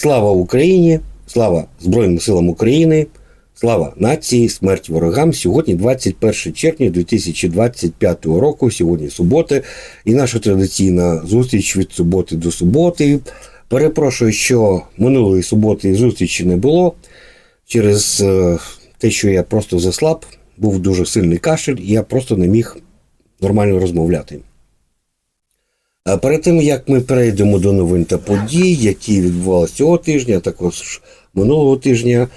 Слава Україні! Слава Збройним силам України! Слава нації, смерть ворогам. Сьогодні 21 червня 2025 року. Сьогодні субота, і наша традиційна зустріч від суботи до суботи. Перепрошую, що минулої суботи зустрічі не було через е, те, що я просто заслаб, був дуже сильний кашель, і я просто не міг нормально розмовляти. А перед тим, як ми перейдемо до новин та подій, які відбувалися цього тижня, також минулого тижня,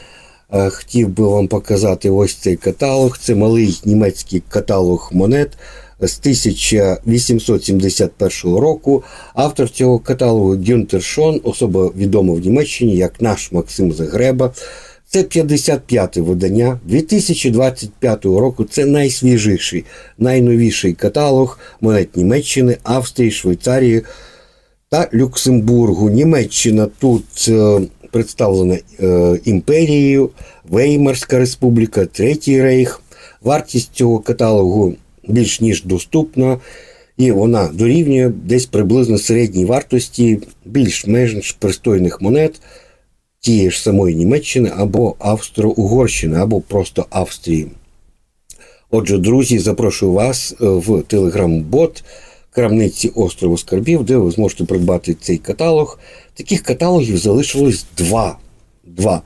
хотів би вам показати ось цей каталог. Це малий німецький каталог монет з 1871 року. Автор цього каталогу Гюнтер Шон, особа відома в Німеччині як наш Максим Загреба. Це 55-те видання 2025 року. Це найсвіжіший, найновіший каталог монет Німеччини, Австрії, Швейцарії та Люксембургу. Німеччина тут е, представлена е, імперією, Веймарська республіка, Третій Рейх. Вартість цього каталогу більш ніж доступна, і вона дорівнює десь приблизно середній вартості більш-менш пристойних монет тієї ж самої Німеччини або Австро-Угорщини, або просто Австрії. Отже, друзі, запрошую вас е, в телеграм-бот крамниці острову Скарбів, де ви зможете придбати цей каталог. Таких каталогів залишилось два. два.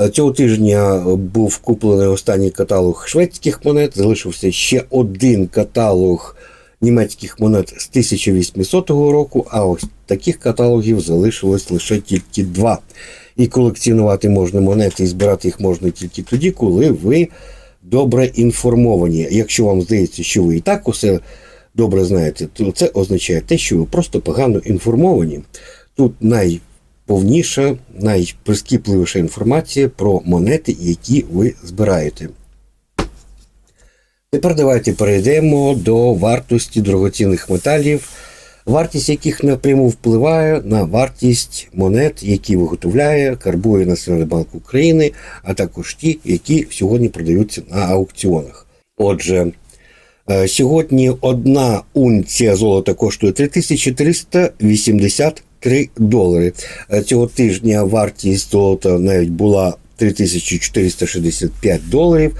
Е, Цього тижня був куплений останній каталог шведських монет, залишився ще один каталог німецьких монет з 1800 року, а ось таких каталогів залишилось лише тільки два. І колекціонувати можна монети і збирати їх можна тільки тоді, коли ви добре інформовані. Якщо вам здається, що ви і так усе добре знаєте, то це означає те, що ви просто погано інформовані. Тут найповніша, найприскіпливіша інформація про монети, які ви збираєте. Тепер давайте перейдемо до вартості дорогоцінних металів, вартість яких напряму впливає на вартість монет, які виготовляє, карбує Національний банк України, а також ті, які сьогодні продаються на аукціонах. Отже, е, сьогодні одна унція золота коштує 3383 долари. Е, Цього тижня вартість золота навіть була 3465 доларів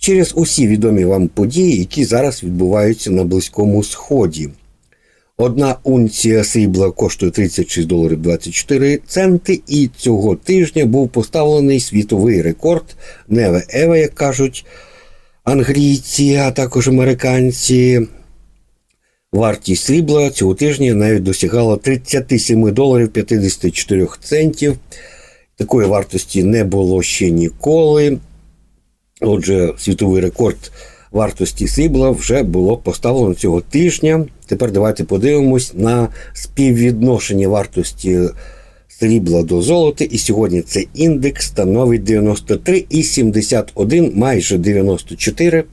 через усі відомі вам події, які зараз відбуваються на Близькому Сході. Одна унція срібла коштує 36 доларів 24 центи, і цього тижня був поставлений світовий рекорд Неве Ева, як кажуть англійці, а також американці. Вартість срібла цього тижня навіть досягала 37 доларів 54 центів. Такої вартості не було ще ніколи. Отже, світовий рекорд вартості срібла вже було поставлено цього тижня. Тепер давайте подивимось на співвідношення вартості срібла до золота. І сьогодні цей індекс становить 93,71, майже 94.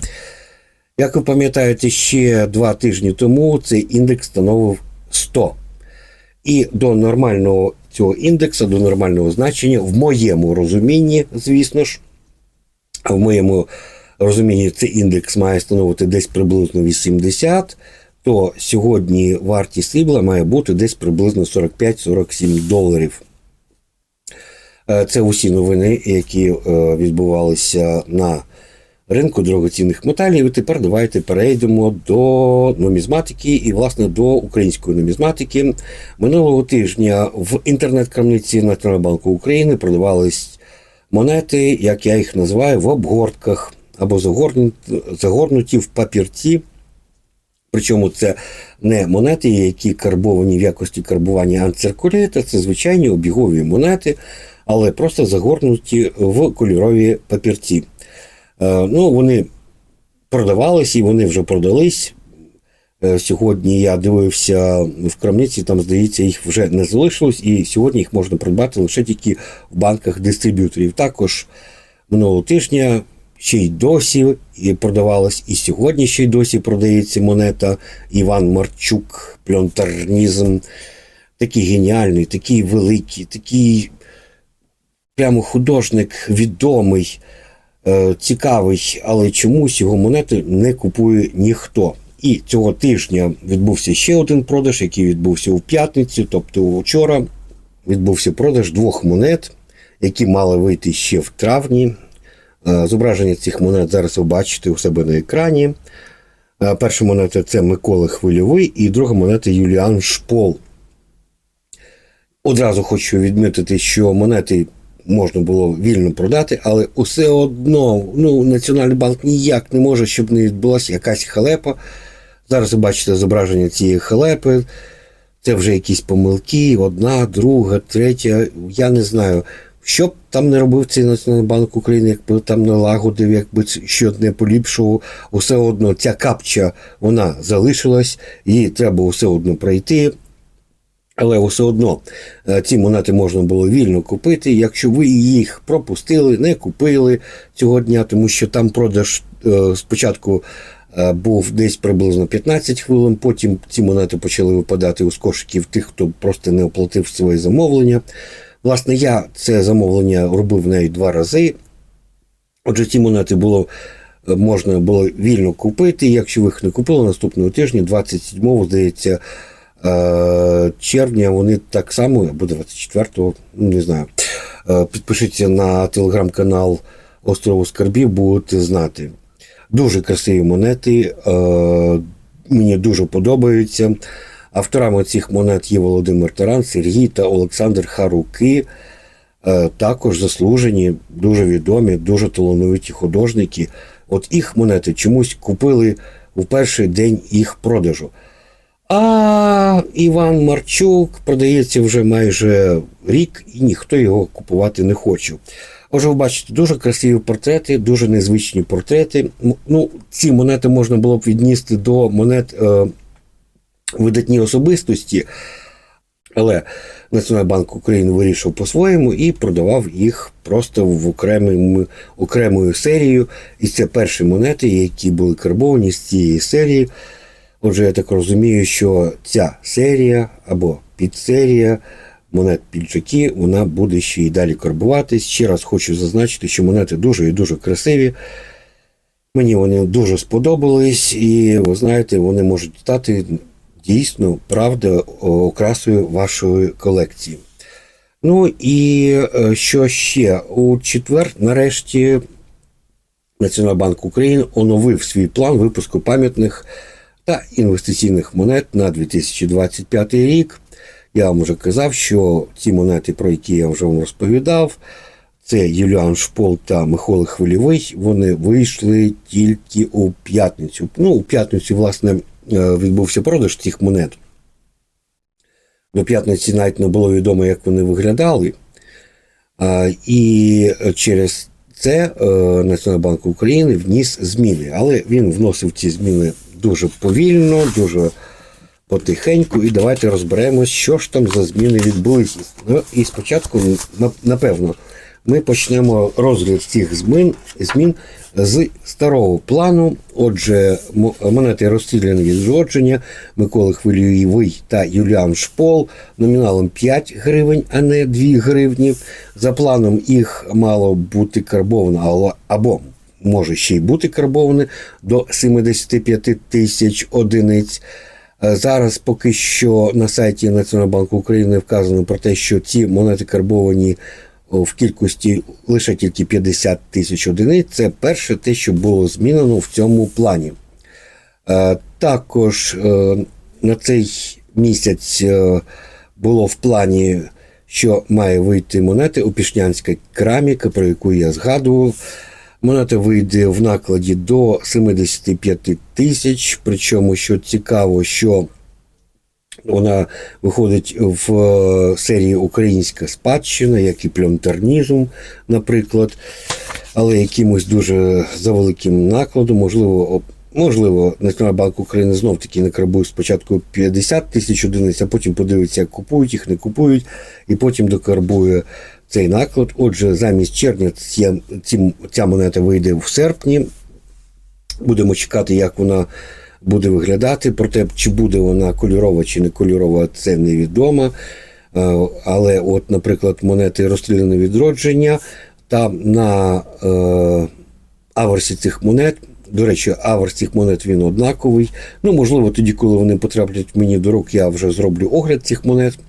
Як ви пам'ятаєте, ще два тижні тому цей індекс становив 100. І до нормального цього індексу, до нормального значення, в моєму розумінні, звісно ж, в моєму розумінні цей індекс має становити десь приблизно 80, то сьогодні вартість срібла має бути десь приблизно 45-47 доларів. Е, Це усі новини, які е, відбувалися на ринку дорогоцінних металів. І тепер давайте перейдемо до нумізматики і, власне, до української нумізматики. Минулого тижня в інтернет-крамниці Національного банку України продавались монети, як я їх називаю, в обгортках або загорнуті, загорнуті в папірці. Причому це не монети, які карбовані в якості карбування анциркуліта, це звичайні обігові монети, але просто загорнуті в кольорові папірці. Е, Ну, Вони продавались і вони вже продались. Е, Сьогодні я дивився в крамниці, там, здається, їх вже не залишилось, і сьогодні їх можна придбати лише тільки в банках дистриб'юторів. Також минулого тижня ще й досі продавалась, і сьогодні ще й досі продається монета Іван Марчук, пльонтарнізм. Такий геніальний, такий великий, такий прямо художник відомий, е, цікавий, але чомусь його монети не купує ніхто. І цього тижня відбувся ще один продаж, який відбувся у п'ятницю, тобто вчора, відбувся продаж двох монет, які мали вийти ще в травні. Е, Зображення цих монет зараз ви бачите у себе на екрані. Е, Перша монета це Микола Хвильовий, і друга монета Юліан Шпол. Одразу хочу відмітити, що монети можна було вільно продати, але усе одно ну, Національний банк ніяк не може, щоб не відбулася якась халепа. Зараз ви бачите зображення цієї халепи. Це вже якісь помилки, одна, друга, третя. Я не знаю. Що б там не робив цей Національний банк України, якби там налагодив, якби що не поліпшував, усе одно ця капча вона залишилась, її треба все одно пройти. Але все одно е, ці монети можна було вільно купити, якщо ви їх пропустили, не купили цього дня, тому що там продаж е, спочатку е, був десь приблизно 15 хвилин, потім ці монети почали випадати з кошиків тих, хто просто не оплатив своє замовлення. Власне, я це замовлення робив навіть два рази. Отже, ці монети було, е, можна було вільно купити. Якщо ви їх не купили наступного тижня, 27-го, здається, е, червня, вони так само, або 24-го, ну, не знаю. Е, Підпишіться на телеграм-канал Острову Скарбів, будете знати. Дуже красиві монети, мені дуже подобаються. Авторами цих монет є Володимир Таран, Сергій та Олександр Харуки. Е, Також заслужені, дуже відомі, дуже талановиті художники. От їх монети чомусь купили в перший день їх продажу. А Іван Марчук продається вже майже рік, і ніхто його купувати не хоче. Отже, ви бачите, дуже красиві портрети, дуже незвичні портрети. Ну, ці монети можна було б віднести до монет е, видатні особистості, але Національний банк України вирішив по-своєму і продавав їх просто в окремому, окремою серією. І це перші монети, які були карбовані з цієї серії. Отже, я так розумію, що ця серія або підсерія монет піджаки, вона буде ще й далі карбуватись. Ще раз хочу зазначити, що монети дуже і дуже красиві. Мені вони дуже сподобались, і ви знаєте, вони можуть стати дійсно правда окрасою вашої колекції. Ну і е, що ще? У четвер, нарешті, Національний банк України оновив свій план випуску пам'ятних та інвестиційних монет на 2025 рік. Я вам вже казав, що ці монети, про які я вже вам розповідав, це Юліан Шпол та Микола Хвильовий. Вони вийшли тільки у п'ятницю. Ну, у п'ятницю, власне, відбувся продаж цих монет. До п'ятниці навіть не було відомо, як вони виглядали. І через це е, Національний банк України вніс зміни. Але він вносив ці зміни дуже повільно, дуже потихеньку. І давайте розберемось, що ж там за зміни відбулися. Ну, і спочатку, напевно, ми почнемо розгляд цих змін, змін з старого плану. Отже, монети розстріляне відродження Миколи Хвильовий та Юліан Шпол номіналом 5 гривень, а не 2 гривні. За планом їх мало бути карбовано або може ще й бути карбоване до 75 тисяч одиниць. Е, Зараз поки що на сайті Національного банку України вказано про те, що ці монети карбовані в кількості лише тільки 50 тисяч одиниць. Це перше те, що було змінено в цьому плані. Е, Також е, на цей місяць е, було в плані, що має вийти монети Опішнянська кераміка, про яку я згадував. Монета вийде в накладі до 75 тисяч. Причому, що цікаво, що вона виходить в е, серії Українська спадщина, як і пльонтернізм, наприклад, але якимось дуже за накладом, можливо, Можливо, Національний банк України знов таки накарбує спочатку 50 тисяч одиниць, а потім подивиться, як купують їх, не купують, і потім докарбує цей наклад. Отже, замість червня ця монета вийде в серпні. Будемо чекати, як вона буде виглядати. Проте, чи буде вона кольорова чи не кольорова, це невідомо. Е, Але, от, наприклад, монети розстріляне відродження, там на е, аверсі цих монет. До речі, аверс цих монет він однаковий. Ну, можливо, тоді, коли вони потраплять мені до рук, я вже зроблю огляд цих монет.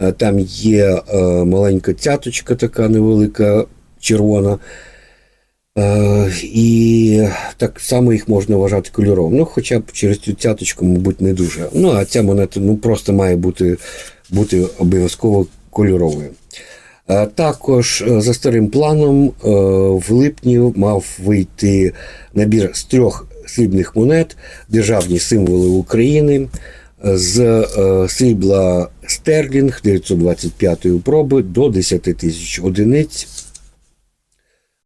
Е, Там є е, маленька цяточка, така невелика, червона. Е, І так само їх можна вважати кольоровим. Ну, хоча б через цю цяточку, мабуть, не дуже. Ну, а ця монета ну, просто має бути, бути обов'язково кольоровою. Е, Також е, за старим планом в липні мав вийти набір з трьох срібних монет, державні символи України з срібла Стерлінг 925 проби до 10 тисяч одиниць.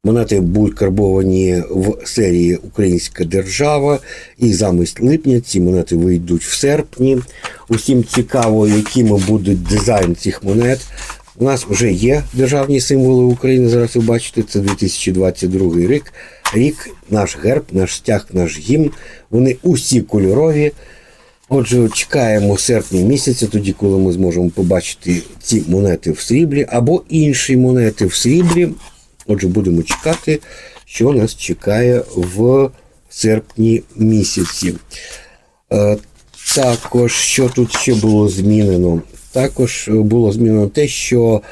Монети будуть карбовані в серії Українська держава, і замість липня ці монети вийдуть в серпні. Усім цікаво, якими будуть дизайн цих монет. У нас вже є державні символи України. Зараз ви бачите, це 2022 рік. Рік, наш герб, наш стяг, наш гімн. Вони усі кольорові. Отже, чекаємо серпня місяця, тоді, коли ми зможемо побачити ці монети в сріблі або інші монети в сріблі. Отже, будемо чекати, що нас чекає в серпні місяці. Е, Також, що тут ще було змінено? Також е, було змінено те, що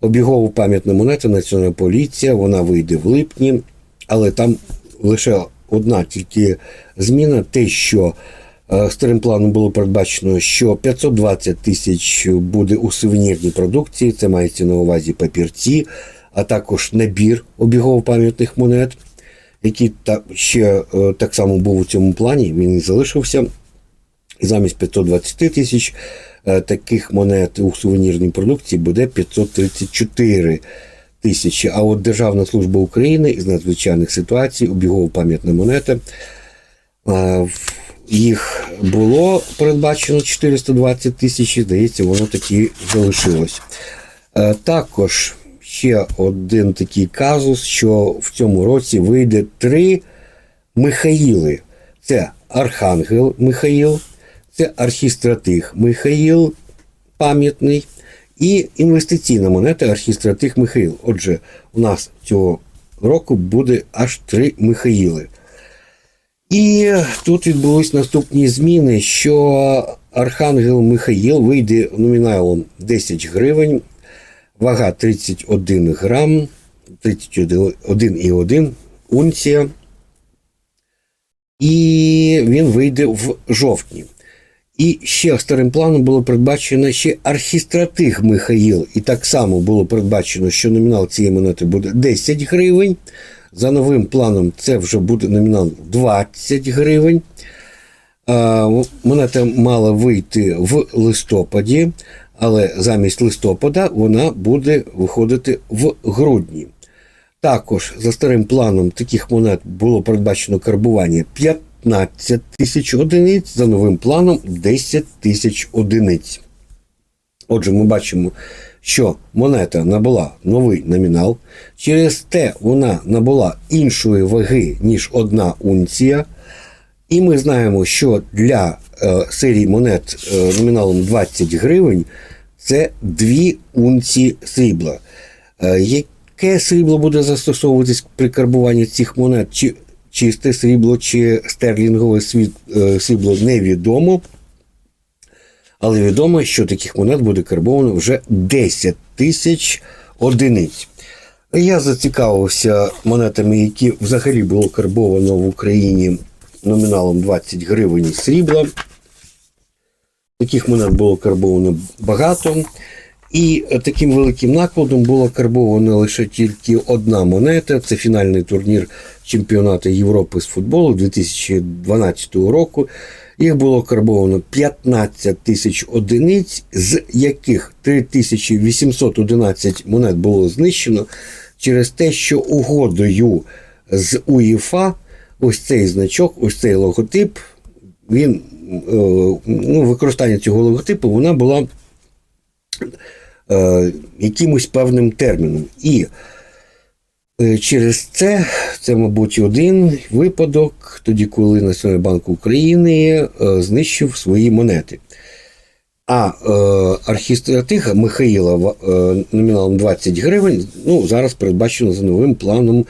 обігову пам'ятна монета Національна поліція, вона вийде в липні, але там лише одна тільки зміна, те, що е, старим планом було передбачено, що 520 тисяч буде у сувенірній продукції, це мається на увазі папірці, а також набір обігово-пам'ятних монет, який та, ще е, так само був у цьому плані, він і залишився. Замість 520 тисяч е, таких монет у сувенірній продукції буде 534 тисячі. А от Державна служба України із надзвичайних ситуацій, обігова пам'ятна монета. е, Їх було передбачено 420 тисяч, здається, воно таки залишилось. Також ще один такий казус, що в цьому році вийде три Михаїли. Це Архангел Михаїл, це архістратиг Михаїл пам'ятний і інвестиційна монета архістратиг Михаїл. Отже, у нас цього року буде аж три Михаїли. І тут відбулись наступні зміни, що Архангел Михаїл вийде номіналом 10 гривень, вага 31 грам, 31,1 унція. І він вийде в жовтні. І ще старим планом було передбачено ще архістратиг Михаїл. І так само було передбачено, що номінал цієї монети буде 10 гривень. За новим планом це вже буде номінал 20 гривень. Монета мала вийти в листопаді, але замість листопада вона буде виходити в грудні. Також за старим планом таких монет було передбачено карбування 15 тисяч одиниць, за новим планом 10 тисяч одиниць. Отже, ми бачимо, що монета набула новий номінал. Через те вона набула іншої ваги, ніж одна унція. І ми знаємо, що для серії монет е, номіналом 20 гривень це 2 унції срібла. Е, яке срібло буде застосовуватись при карбуванні цих монет? Чи чисте срібло, чи стерлінгове е, срібло невідомо. Але відомо, що таких монет буде карбовано вже 10 тисяч одиниць. Я зацікавився монетами, які взагалі було карбовано в Україні номіналом 20 гривень срібла. Таких монет було карбовано багато. І е, таким великим накладом була карбована лише тільки одна монета. Це фінальний турнір чемпіонату Європи з футболу 2012 року. Їх було карбовано 15 тисяч одиниць, з яких 3811 монет було знищено через те, що угодою з УЄФА ось цей значок, ось цей логотип, він, ну, використання цього логотипу вона була е, якимось певним терміном. І е, через це, це, мабуть, один випадок, тоді, коли Національний банк України е, знищив свої монети. А е, архістратига Михаїла е, номіналом 20 гривень, ну, зараз передбачено за новим планом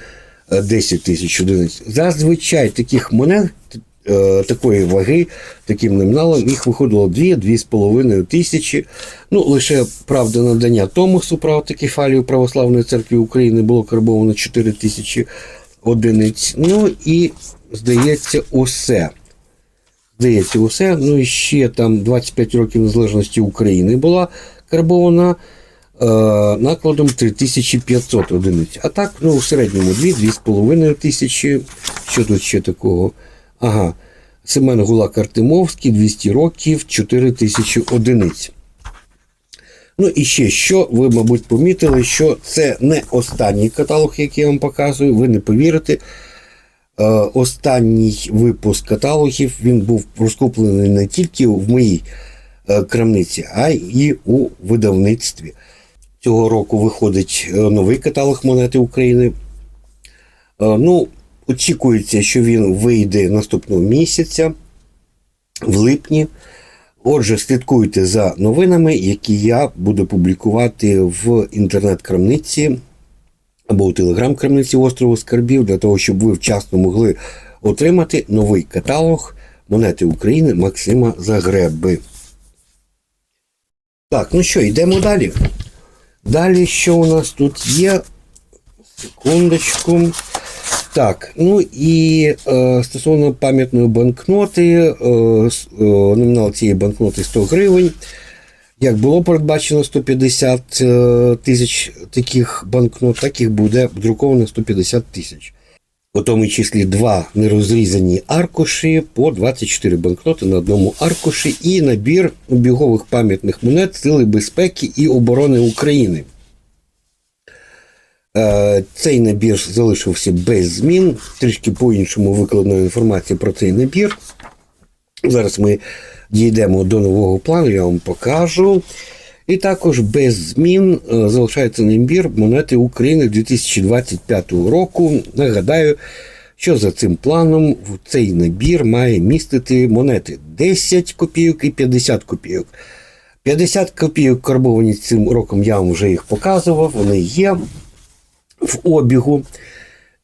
е, 10 тисяч одиниць. Зазвичай таких монет е, такої ваги, таким номіналом, їх виходило 2-2,5 тисячі. Ну, лише правда надання Томосу правотикефалію Православної церкви України було карбовано 4 тисячі одиниць. Ну і, здається, усе. Здається, усе. Ну і ще там 25 років незалежності України була карбована е, накладом 3500 одиниць. А так, ну, в середньому 2-2,5 тисячі. Що тут ще такого? Ага. Семен Гулак Артемовський, 200 років, 4 тисячі одиниць. Ну і ще що, ви, мабуть, помітили, що це не останній каталог, який я вам показую, ви не повірите. Е, останній випуск каталогів він був розкуплений не тільки в моїй е, крамниці, а й у видавництві. Цього року виходить е, новий каталог монети України. Ну, очікується, що він вийде наступного місяця, в липні. Отже, слідкуйте за новинами, які я буду публікувати в інтернет-крамниці або у телеграм-крамниці острову Скарбів, для того, щоб ви вчасно могли отримати новий каталог монети України Максима Загреби. Так, ну що, йдемо далі. Далі, що у нас тут є? Секундочку. Так, ну і е, стосовно пам'ятної банкноти, е, е, номінал цієї банкноти 100 гривень. Як було передбачено 150 е, тисяч таких банкнот, так їх буде друковано 150 тисяч. У тому числі два нерозрізані аркуші по 24 банкноти на одному аркуші і набір обігових пам'ятних монет Сили безпеки і оборони України. Е, Цей набір залишився без змін. Трішки по-іншому викладено інформація про цей набір. Зараз ми дійдемо до нового плану, я вам покажу. І також без змін е, залишається набір монети України 2025 року. Нагадаю, що за цим планом цей набір має містити монети 10 копійок і 50 копійок. 50 копійок карбовані цим роком я вам вже їх показував, вони є в обігу.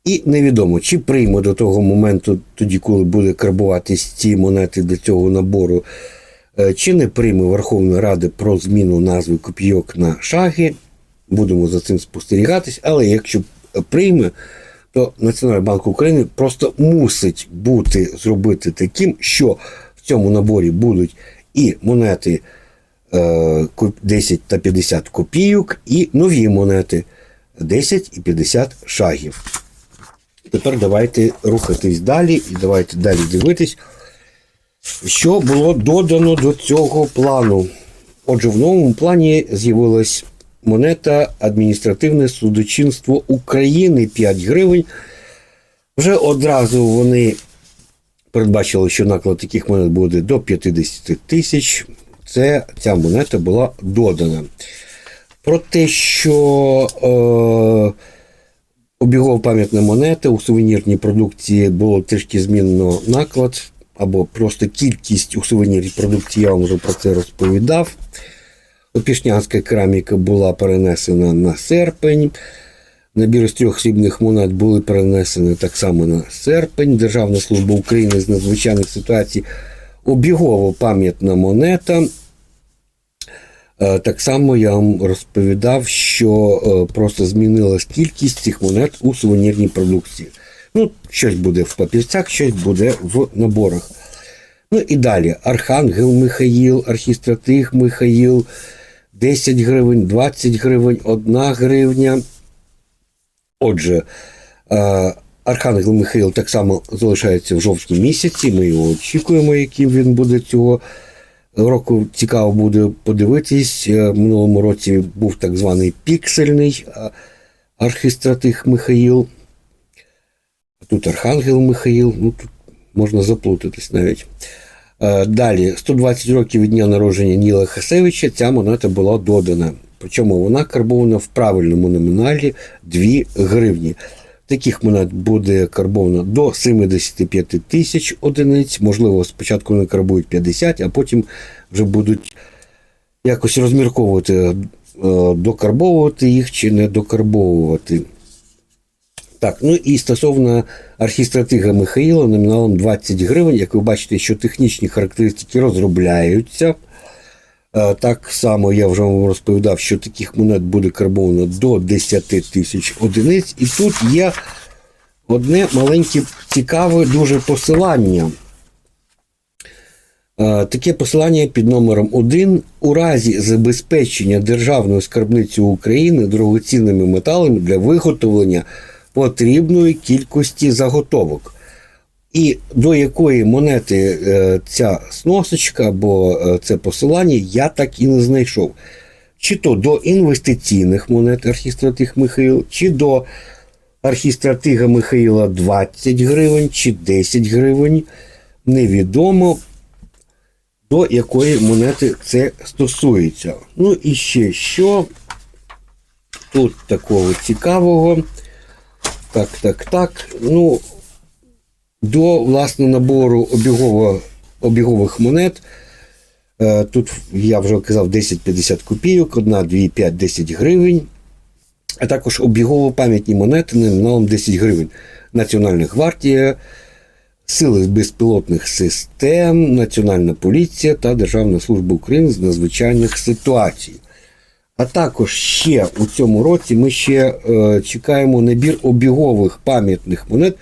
І невідомо, чи прийме до того моменту, тоді, коли буде карбуватись ці монети до цього набору, е, чи не прийме Верховна Рада про зміну назви копійок на шаги. Будемо за цим спостерігатись. Але якщо прийме, то Національний банк України просто мусить бути зробити таким, що в цьому наборі будуть і монети е, 10 та 50 копійок, і нові монети 10 і 50 шагів. Тепер давайте рухатись далі і давайте далі дивитись, що було додано до цього плану. Отже, в новому плані з'явилась монета Адміністративне судочинство України 5 гривень. Вже одразу вони передбачили, що наклад таких монет буде до 50 тисяч. Це ця монета була додана. Про те, що е, обігова пам'ятна монета у сувенірній продукції було трішки змінено наклад, або просто кількість у сувенірній продукції, я вам вже про це розповідав. Опішнянська кераміка була перенесена на серпень. Набір з трьох срібних монет були перенесені так само на серпень. Державна служба України з надзвичайних ситуацій. Обігова пам'ятна монета. Е, Так само я вам розповідав, що е, просто змінилась кількість цих монет у сувенірній продукції. Ну, щось буде в папірцях, щось буде в наборах. Ну і далі. Архангел Михаїл, архістратиг Михаїл, 10 гривень, 20 гривень, 1 гривня. Отже, е, Архангел Михаїл так само залишається в жовтні місяці. Ми його очікуємо, яким він буде цього року. Цікаво буде подивитись. Е, В минулому році був так званий піксельний е, архістратиг Михаїл. Тут Архангел Михаїл, ну тут можна заплутатись навіть. Е, Далі, 120 років від дня народження Ніла Хасевича, ця монета була додана. Причому вона карбована в правильному номіналі 2 гривні. Таких монет буде карбовано до 75 тисяч одиниць. Можливо, спочатку вони карбують 50, а потім вже будуть якось розмірковувати, е, докарбовувати їх чи не докарбовувати. Так, ну і стосовно архістратига Михаїла номіналом 20 гривень, як ви бачите, що технічні характеристики розробляються. Е, Так само я вже вам розповідав, що таких монет буде карбовано до 10 тисяч одиниць. І тут є одне маленьке цікаве дуже посилання. Е, Таке посилання під номером 1 у разі забезпечення Державною скарбницею України дорогоцінними металами для виготовлення потрібної кількості заготовок. І до якої монети е, ця сносочка або е, це посилання я так і не знайшов. Чи то до інвестиційних монет архістратиг Михаїл, чи до архістратига Михаїла 20 гривень, чи 10 гривень. Невідомо до якої монети це стосується. Ну і ще що тут такого цікавого. Так, так, так. Ну, до власне набору обігово, обігових монет. Е, Тут я вже казав 10-50 копійок, 1, 2, 5, 10 гривень. А також обігово пам'ятні монети номіналом 10 гривень. Національна гвардія, Сили безпілотних систем, Національна поліція та Державна служба України з надзвичайних ситуацій. А також ще у цьому році ми ще е, чекаємо набір обігових пам'ятних монет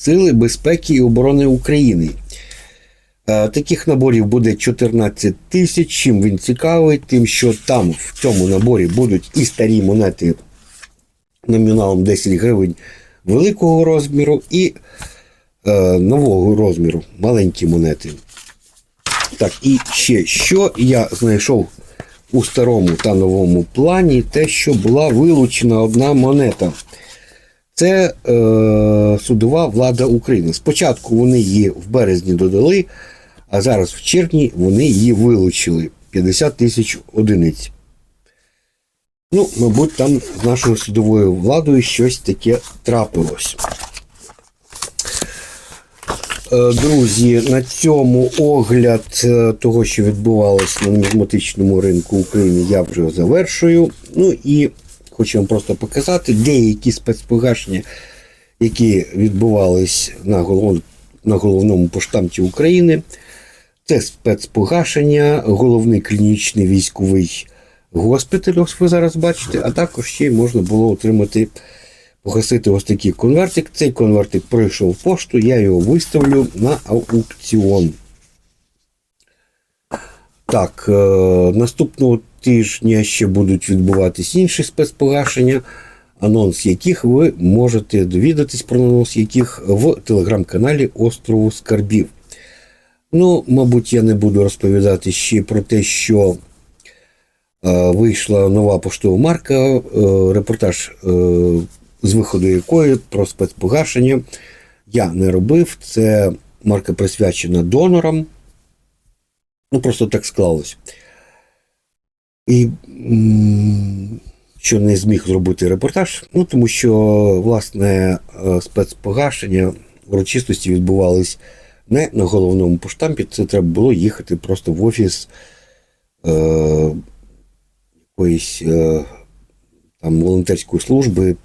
Сили безпеки і оборони України. Е, таких наборів буде 14 тисяч. Чим він цікавий, тим, що там в цьому наборі будуть і старі монети номіналом 10 гривень великого розміру, і е, нового розміру маленькі монети. Так, і ще що я знайшов у старому та новому плані, те, що була вилучена одна монета. Це е, судова влада України. Спочатку вони її в березні додали, а зараз в червні вони її вилучили 50 тисяч одиниць. Ну, мабуть, там з нашою судовою владою щось таке трапилось. Е, Друзі, на цьому огляд е, того, що відбувалося на нумізматичному ринку України, я вже завершую. Ну і хочу вам просто показати деякі спецпогашення, які відбувались на, голов... на головному поштамті України. Це спецпогашення, головний клінічний військовий госпіталь, ось ви зараз бачите, а також ще й можна було отримати погасити ось такий конвертик. Цей конвертик пройшов пошту, я його виставлю на аукціон. Так, е, наступного тижня ще будуть відбуватись інші спецпогашення, анонс яких ви можете довідатись про анонс яких в телеграм-каналі Острову Скарбів. Ну, мабуть, я не буду розповідати ще про те, що е, вийшла нова поштова марка, е, репортаж е, з виходу якої про спецпогашення я не робив. Це марка присвячена донорам. Ну, просто так склалось. І що не зміг зробити репортаж, ну тому що, власне, е, спецпогашення урочистості відбувались не на головному поштампі. Це треба було їхати просто в офіс е, якоїсь е, там волонтерської служби,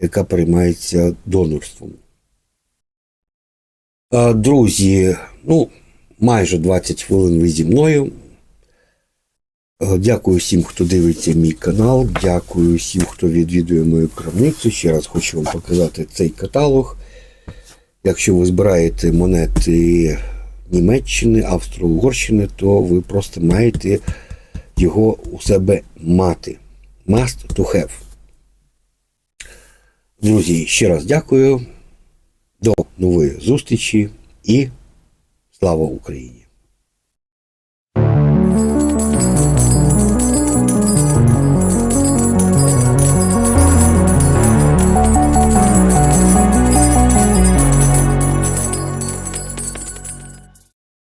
яка переймається донорством. Е, Друзі, ну, майже 20 хвилин ви зі мною. Е, Дякую всім, хто дивиться мій канал. Дякую всім, хто відвідує мою крамницю. Ще раз хочу вам показати цей каталог. Якщо ви збираєте монети Німеччини, Австро-Угорщини, то ви просто маєте його у себе мати. Must to have. Друзі, ще раз дякую. До нової зустрічі і слава Україні!